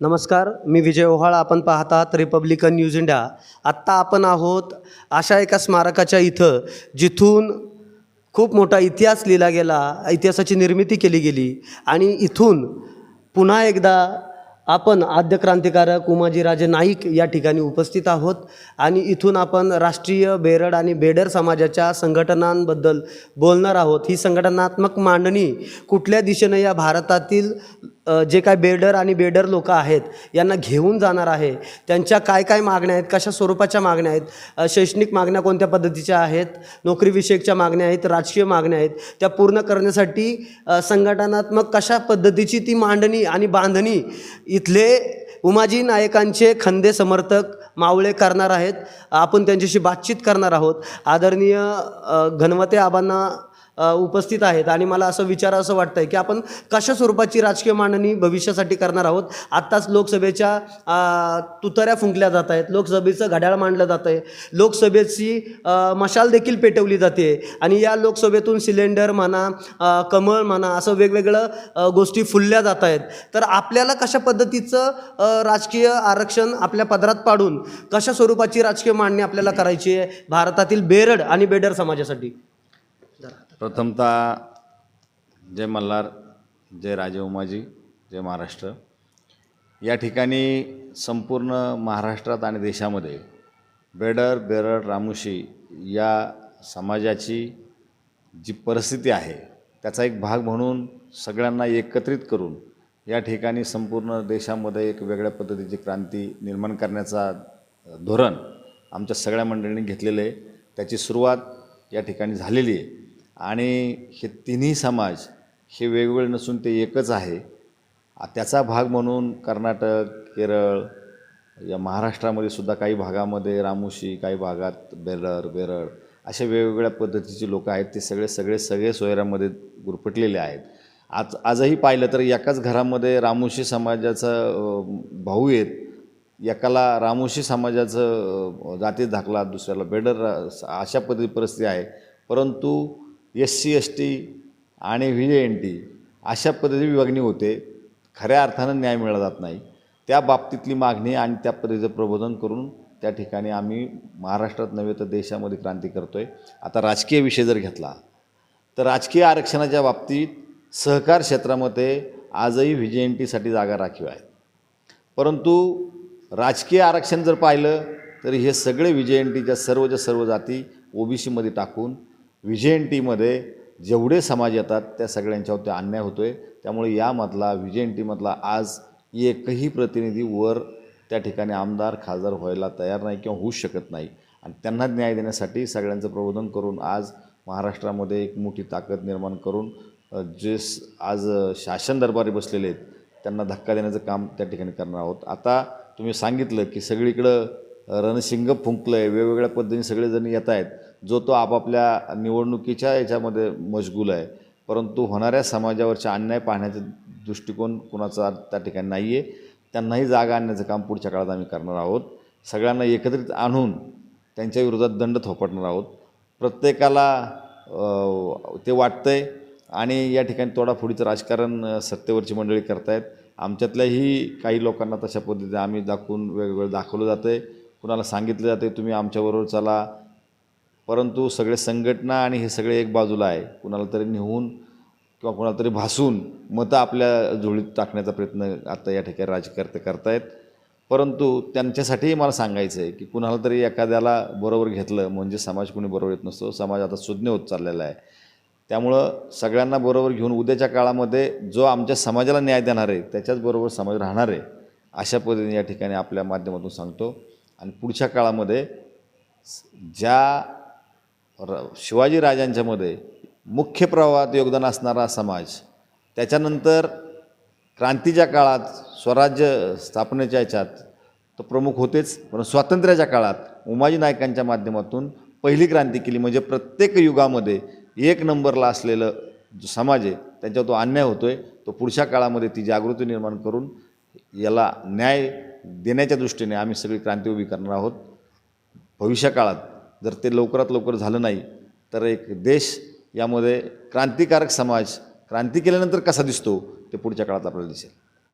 नमस्कार मी विजय ओहाळ. आपण पाहत आहात रिपब्लिकन न्यूज इंडिया आत्ता आपण आहोत अशा एका स्मारकाच्या इथं जिथून खूप मोठा इतिहास लिहिला गेला इतिहासाची निर्मिती केली गेली आणि इथून पुन्हा एकदा आपण आद्य क्रांतिकारक उमाजीराजे नाईक या ठिकाणी उपस्थित आहोत आणि इथून आपण राष्ट्रीय बेरड आणि बेडर समाजाच्या संघटनांबद्दल बोलणार आहोत. ही संघटनात्मक मांडणी कुठल्या दिशेनं या भारतातील जे काय बेडर आणि बेडर लोक आहेत यांना घेऊन जाणार आहे. त्यांच्या काय काय मागण्या आहेत कशा स्वरूपाच्या मागण्या आहेत शैक्षणिक मागण्या कोणत्या पद्धतीच्या आहेत नोकरीविषयकच्या मागण्या आहेत राजकीय मागण्या आहेत त्या पूर्ण करण्यासाठी संघटनात्मक कशा पद्धतीची ती मांडणी आणि बांधणी इथले उमाजी नायकांचे खंदे समर्थक मावळे करणार आहेत. आपण त्यांच्याशी बातचीत करणार आहोत. आदरणीय घनवते आबांना उपस्थित आहेत. आणि मला असं विचार असं वाटतं आहे की आपण कशा स्वरूपाची राजकीय मांडणी भविष्यासाठी करणार आहोत? आत्ताच लोकसभेच्या तुतऱ्या फुंकल्या जात आहेत. लोकसभेचं घड्याळ मांडलं जात आहे. लोकसभेची मशाल देखील पेटवली जाते. आणि या लोकसभेतून सिलेंडर म्हणा कमळ म्हणा असं वेगवेगळं गोष्टी फुलल्या जात आहेत. तर आपल्याला कशा पद्धतीचं राजकीय आरक्षण आपल्या पदरात पाडून कशा स्वरूपाची राजकीय मांडणी आपल्याला करायची आहे? भारतातील बेरड आणि बेडर समाजासाठी. प्रथमतः जय मल्हार जय राजे उमाजी जय महाराष्ट्र. या ठिकाणी संपूर्ण महाराष्ट्रात आणि देशामध्ये बेडर बेरड रामुशी या समाजाची जी परिस्थिती आहे त्याचा एक भाग म्हणून सगळ्यांना एकत्रित करून या ठिकाणी संपूर्ण देशामध्ये एक वेगळ्या पद्धतीची क्रांती निर्माण करण्याचा धोरण आमच्या सगळ्या मंडळींनी घेतलेलं आहे. त्याची सुरुवात या ठिकाणी झालेली आहे. आणि हे तिन्ही समाज हे वेगवेगळे नसून ते एकच आहे. त्याचा भाग म्हणून कर्नाटक केरळ या महाराष्ट्रामध्ये सुद्धा काही भागामध्ये रामुशी काही भागात बेरड बेरळ अशा वेगवेगळ्या पद्धतीचे लोक आहेत. ते सगळे सगळे सगळे सोयऱ्यामध्ये गुरफटलेले आहेत. आज आजही पाहिलं तर एकाच घरामध्ये रामुशी समाजाचा भाऊ आहेत एकाला रामुशी समाजाचं जातीत धाकला दुसऱ्याला बेडर अशा पद्धती परिस्थिती आहे. परंतु एस सी एस टी आणि व्ही एन टी अशा पद्धतीची विभागणी होते. खऱ्या अर्थानं न्याय मिळाला जात नाही. त्या बाबतीतली मागणी आणि त्या पद्धतीचं प्रबोधन करून त्या ठिकाणी आम्ही महाराष्ट्रात नव्हे तर देशामध्ये क्रांती करतो आहे आता राजकीय विषय जर घेतला तर राजकीय आरक्षणाच्या बाबतीत सहकार क्षेत्रामध्ये आजही व्ही जे एन टीसाठी जागा राखीव आहेत. परंतु राजकीय आरक्षण जर पाहिलं तर हे सगळे व्ही जे एन टीच्या सर्वच्या सर्व जाती ओ बी सीमध्ये टाकून विजय जे एन टीमध्ये जेवढे समाज येतात त्या सगळ्यांच्यावर ते अन्याय होतो आहे त्यामुळे यामधला विजय जे एन टीमधला आज एकही प्रतिनिधी वर त्या ठिकाणी आमदार खासदार व्हायला तयार नाही किंवा होऊ शकत नाही. आणि त्यांना न्याय देण्यासाठी सगळ्यांचं प्रबोधन करून आज महाराष्ट्रामध्ये एक मोठी ताकद निर्माण करून जे आज शासन दरबारी बसलेले आहेत त्यांना धक्का देण्याचं काम त्या ठिकाणी करणार आहोत. आता तुम्ही सांगितलं की सगळीकडं रणशिंग फुंकलं आहे वेगवेगळ्या पद्धतीने सगळेजण येत आहेत. जो तो आपापल्या निवडणुकीच्या याच्यामध्ये मशगूल आहे. परंतु होणाऱ्या समाजावरच्या अन्याय पाहण्याचा दृष्टिकोन कुणाचा त्या ठिकाणी नाही आहे त्यांनाही जागा आणण्याचं काम पुढच्या काळात आम्ही करणार आहोत. सगळ्यांना एकत्रित आणून त्यांच्या विरोधात दंड थोपटणार आहोत. प्रत्येकाला ते वाटतं आहे आणि या ठिकाणी तोडाफोडीचं राजकारण सत्तेवरची मंडळी करतायत. आमच्यातल्याही काही लोकांना तशा पद्धतीने आम्ही दाखवून वेगवेगळं दाखवलं जातं आहे कुणाला सांगितलं जातं तुम्ही आमच्याबरोबर चला. परंतु सगळे संघटना आणि हे सगळे एक बाजूला आहे. कुणाला तरी नेऊन किंवा कुणाला तरी भासून मतं आपल्या झोळीत टाकण्याचा प्रयत्न आता या ठिकाणी राजकर्ते करतायत. परंतु त्यांच्यासाठीही मला सांगायचं आहे की कुणाला तरी एखाद्याला बरोबर घेतलं म्हणजे समाज कोणी बरोबर येत नसतो समाज आता सुज्ञ होत चाललेला आहे. त्यामुळं सगळ्यांना बरोबर घेऊन उद्याच्या काळामध्ये जो आमच्या समाजाला न्याय देणार आहे त्याच्याच बरोबर समाज राहणार आहे अशा पद्धतीने या ठिकाणी आपल्या माध्यमातून सांगतो. आणि पुढच्या काळामध्ये ज्या र शिवाजी राजांच्यामध्ये मुख्य प्रवाहात योगदान असणारा समाज त्याच्यानंतर क्रांतीच्या काळात स्वराज्य स्थापनेच्या याच्यात तो प्रमुख होतेच. पण स्वातंत्र्याच्या काळात उमाजी नायकांच्या माध्यमातून पहिली क्रांती केली. म्हणजे प्रत्येक युगामध्ये एक नंबरला असलेलं जो समाज आहे त्यांच्यावर तो अन्याय होतो आहे तो पुढच्या काळामध्ये ती जागृती निर्माण करून याला न्याय देण्याच्या दृष्टीने आम्ही सगळी क्रांती उभी करणार आहोत. भविष्यकाळात जर ते लवकरात लवकर झालं नाही तर एक देश यामध्ये क्रांतिकारक समाज क्रांती केल्यानंतर कसा दिसतो ते पुढच्या काळात आपल्याला दिसेल.